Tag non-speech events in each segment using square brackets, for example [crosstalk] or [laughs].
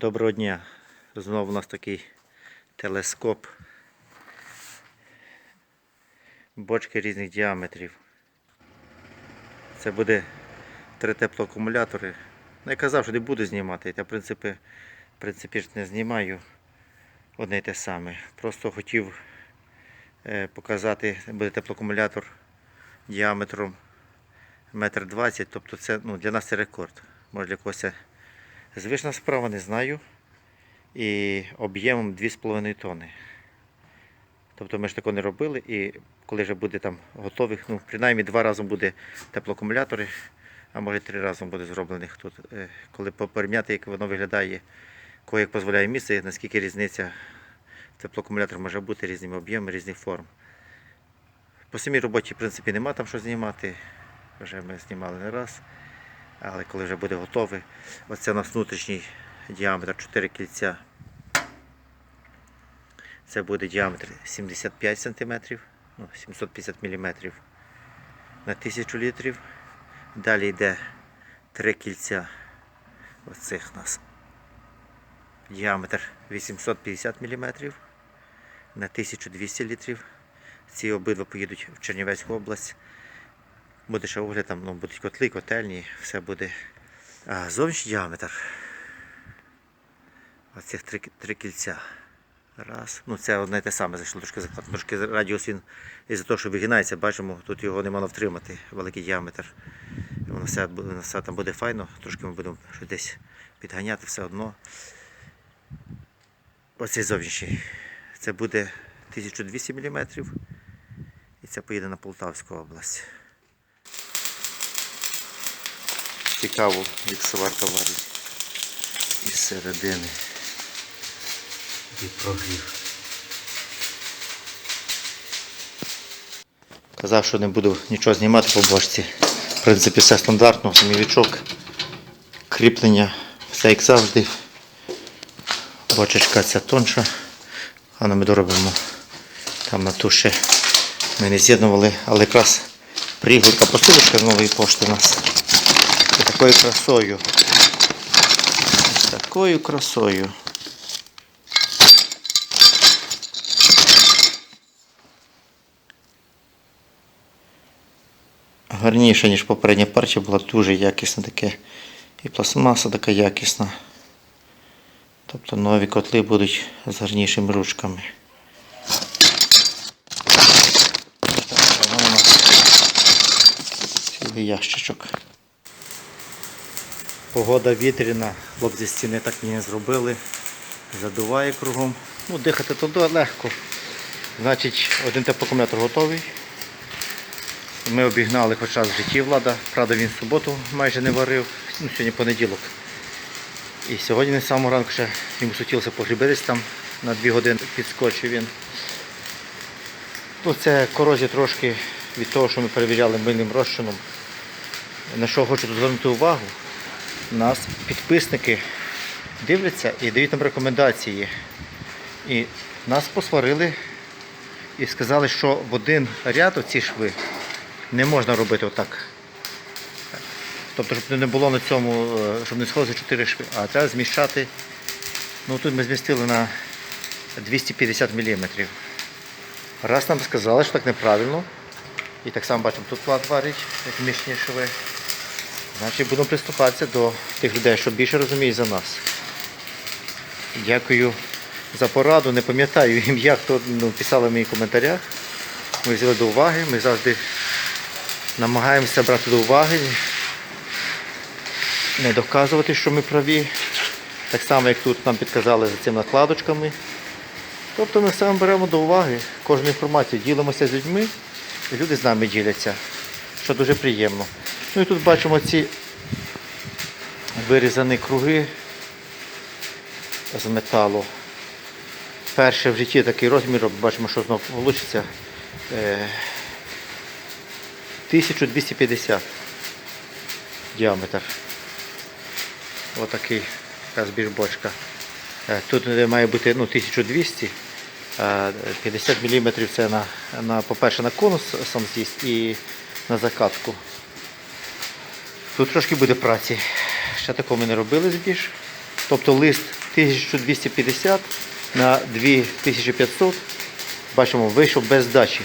Доброго дня. Знову у нас такий телескоп. Бочки різних діаметрів. Це буде три теплоакумулятори. Ну, я казав, що не буду знімати. Я в принципі, в принципі ж не знімаю одне й те саме. Просто хотів е, показати, буде теплоакумулятор діаметром 1,20 м. Тобто це ну, для нас це рекорд. Може для когось Звична справа не знаю. І об'ємом 2,5 тонни. Тобто ми ж такого не робили і коли вже буде там готових, ну принаймні два рази буде теплоакумулятори, а може три рази буде зроблених тут. Е, Коли порівняти, як воно виглядає, кого як дозволяє місце, наскільки різниця теплоакумулятор може бути різними об'ємами, різних форм. По самій роботі, в принципі, нема там що знімати. Вже ми знімали не раз. Але коли вже буде готовий, оце у нас внутрішній діаметр 4 кільця. Це буде діаметр 75 см, ну, 750 мм на 1000 літрів. Далі йде 3 кільця. Оцих нас діаметр 850 мм на 1200 літрів. Ці обидва поїдуть в Чернівецьку область. Буде ще огляд, там ну, будуть котли, котельні, все буде. А, зовнішній діаметр. Оцих три, три кільця. Раз. Ну це одне те саме зайшло трошки захват. Трошки радіус він із-за того, що вигинається, бачимо, тут його не можна втримати, великий діаметр. Воно все, буде- все там буде файно, трошки ми будемо щось десь підганяти все одно. Оцей зовнішній. Це буде 1200 мм. І це поїде на Полтавську область. Цікаво, як сварка варить із середини і прогрів. Казав, що не буду нічого знімати по бочці. В принципі, все стандартно, самівічок, кріплення, все як завжди. Бочечка ця тонша, а ми доробимо там на ту ще ми не з'єднували, але якраз приїхала посилочка з нової пошти у нас. Такою красою. З такою красою. Гарніше, ніж попередня партія, була дуже якісна таке. І пластмаса така якісна. Тобто нові котли будуть з гарнішими ручками. Так, у нас цілий ящичок. Погода вітряна, хлопці стіни так і не зробили. Задуває кругом. Ну, дихати туди легко. Значить, один теплокомутатор готовий. Ми обігнали хоч раз в житті влада. Правда, він в суботу майже не варив. Ну, сьогодні понеділок. І сьогодні не самого ранку ще йому хотілося погрібитись там на 2 години підскочив він. Ну, це корозія трошки від того, що ми перевіряли мильним розчином. На що хочу звернути увагу, нас підписники дивляться і дають нам рекомендації. І нас посварили і сказали, що в один ряд оці шви не можна робити отак. Тобто, щоб не було на цьому, е, щоб не сходилося 4 шви, а треба зміщати. Ну тут ми змістили на 250 мм. Раз нам сказали, що так неправильно. І так само бачимо, тут плат варить, як мішні шви. Значить будемо приступатися до тих людей, що більше розуміють за нас. Дякую за пораду. Не пам'ятаю ім'я, хто ну, писали в моїх коментарях. Ми взяли до уваги, ми завжди намагаємося брати до уваги, не доказувати, що ми праві. Так само, як тут нам підказали за цими накладочками. Тобто ми саме беремо до уваги кожну інформацію, ділимося з людьми, і люди з нами діляться, що дуже приємно. Ну і тут бачимо ці вирізані круги з металу. Перше в житті такий розмір, бачимо, що знову вийде. 1250 діаметр. Отакий така більш бочка. Е, Тут має бути ну, 1200, а 50 мм це на, на, по-перше, на конус сам з'їзд і на закатку. Тут трошки буде праці. Ще такого ми не робили збільш. Тобто лист 1250 на 2500. Бачимо, вийшов без здачі.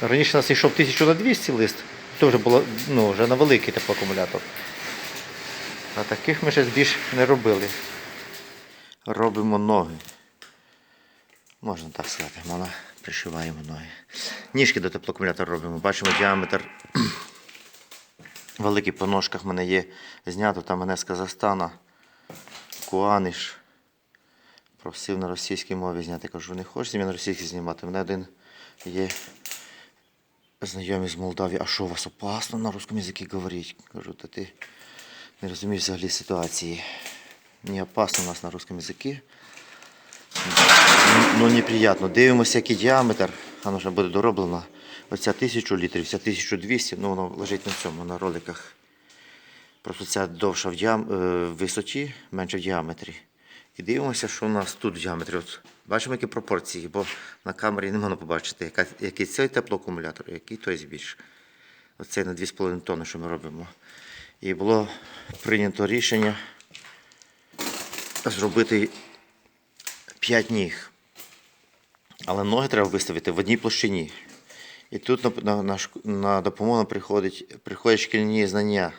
Раніше у нас йшов 1000 на 200 лист, то вже було ну, вже на великий теплоакумулятор. А таких ми ще більш не робили. Робимо ноги. Можна так сказати, мала пришиваємо ноги. Ніжки до теплоакумулятора робимо. Бачимо діаметр великий по ножках в мене є знято, там мене з Казахстана. Куаниш. Просив на російській мові зняти. Кажу, не хочеш зі мене на російській знімати. У мене один є знайомий з Молдавії. А що у вас опасно на русском язикі говорити? Кажу, та ти не розумієш взагалі ситуації. Не опасно у нас на русском язикі. Ну, неприємно. Дивимося, який діаметр. Воно вже буде дороблено. Оця 1000 літрів, ця 1200, ну воно лежить на цьому, на роликах. Просто ця довша в, діам... е, в висоті, менше в діаметрі. І дивимося, що у нас тут в діаметрі. От, бачимо, які пропорції, бо на камері не можна побачити, яка, який цей теплоакумулятор, який той більш. Оцей на 2,5 тонни, що ми робимо. І було прийнято рішення зробити 5 ніг. Але ноги треба виставити в одній площині. І тут на, на, на, допомогу приходять, приходять шкільні знання.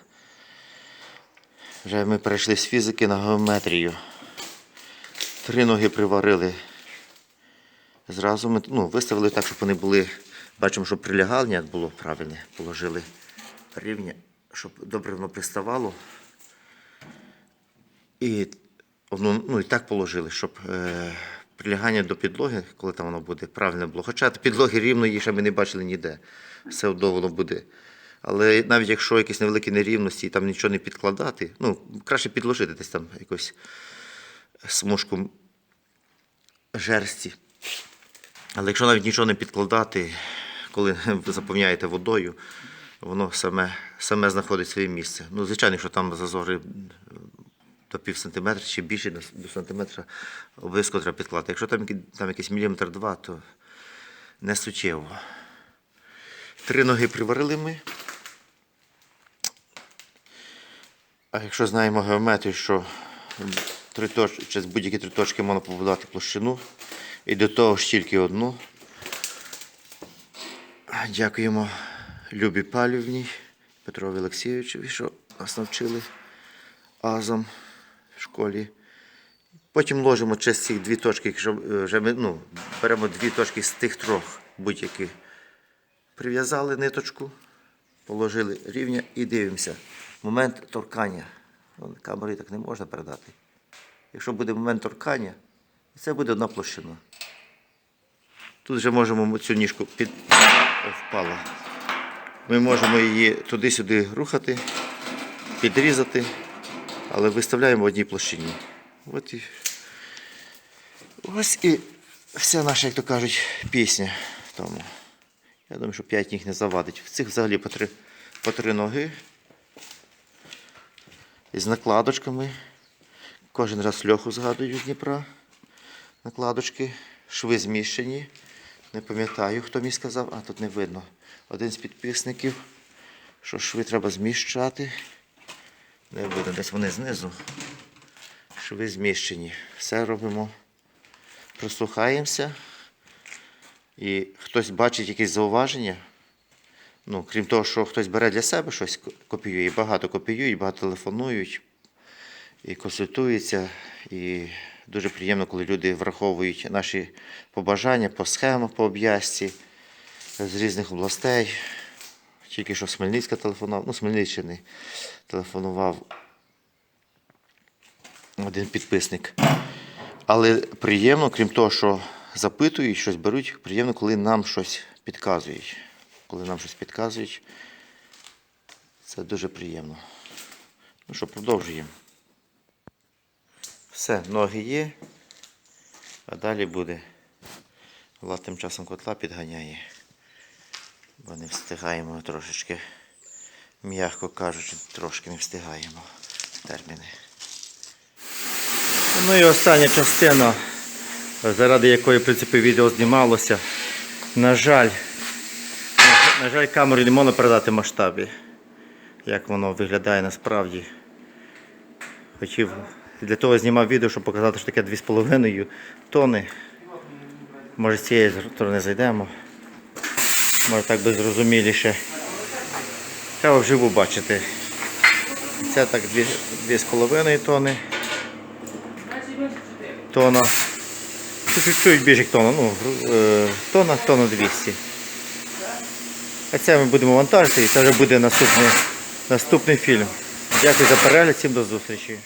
Вже ми перейшли з фізики на геометрію. Три ноги приварили. Зразу ми ну, виставили так, щоб вони були. Бачимо, щоб прилягання було правильне. Положили рівня, щоб добре воно приставало. І, ну, і так положили, щоб е, прилягання до підлоги, коли там воно буде, правильно було. Хоча підлоги рівної ще ми не бачили ніде. Все одно воно буде. Але навіть якщо якісь невеликі нерівності і там нічого не підкладати, ну, краще підложити десь там якусь смужку жерсті. Але якщо навіть нічого не підкладати, коли [laughs] заповняєте водою, воно саме, саме знаходить своє місце. Ну, звичайно, якщо там зазори до пів сантиметра чи більше до, сантиметра, обов'язково треба підкладати. Якщо там, там якийсь міліметр два, то не суттєво. Три ноги приварили ми. А якщо знаємо геометрію, що три точ... через будь-які три точки можна побудувати площину, і до того ж тільки одну. Дякуємо Любі Палівній, Петрові Олексійовичеві, що нас навчили азом в школі. Потім ложимо через ці дві точки, якщо е, вже ми ну, беремо дві точки з тих трьох будь-яких. Прив'язали ниточку, положили рівня і дивимося. Момент торкання. Ну, Камерою так не можна передати. Якщо буде момент торкання, це буде одна площина. Тут вже можемо цю ніжку під О, впала. Ми можемо її туди-сюди рухати, підрізати, але виставляємо в одній площині. От і... Ось і вся наша, як то кажуть, пісня тому. Я думаю, що 5 ніг не завадить. В цих взагалі по три, по три ноги. Із накладочками. Кожен раз льоху згадую з Дніпра. Накладочки, шви зміщені. Не пам'ятаю, хто мені сказав, а тут не видно. Один з підписників, що шви треба зміщати. Не видно, десь вони знизу. Шви зміщені. Все робимо. Прослухаємося. І хтось бачить якісь зауваження. Ну, крім того, що хтось бере для себе щось, копіює, багато копіюють, багато телефонують і консультуються. І дуже приємно, коли люди враховують наші побажання по схемах, по об'язці з різних областей. Тільки що з Хмельницька телефонував, ну, з Хмельниччини телефонував один підписник. Але приємно, крім того, що запитують, щось беруть, приємно, коли нам щось підказують. Коли нам щось підказують, це дуже приємно. Ну що, продовжуємо. Все, ноги є, а далі буде. Влад тим часом котла підганяє, бо не встигаємо трошечки, м'яко кажучи, трошки не встигаємо терміни. Ну і остання частина, заради якої в принципі, відео знімалося. На жаль, на жаль, камерою не можна передати масштабі, як воно виглядає насправді. Хотів Для того знімав відео, щоб показати, що таке 2,5 тонни. Може з цієї сторони зайдемо. Може так би зрозуміліше. Треба вживу бачити. Це так 2,5 тонни. Тона. Чуть-чуть більше як тонна, ну, е, тонна, тонна 200. А це ми будемо вантажити і це вже буде наступний, наступний фільм. Дякую за перегляд, всім до зустрічі.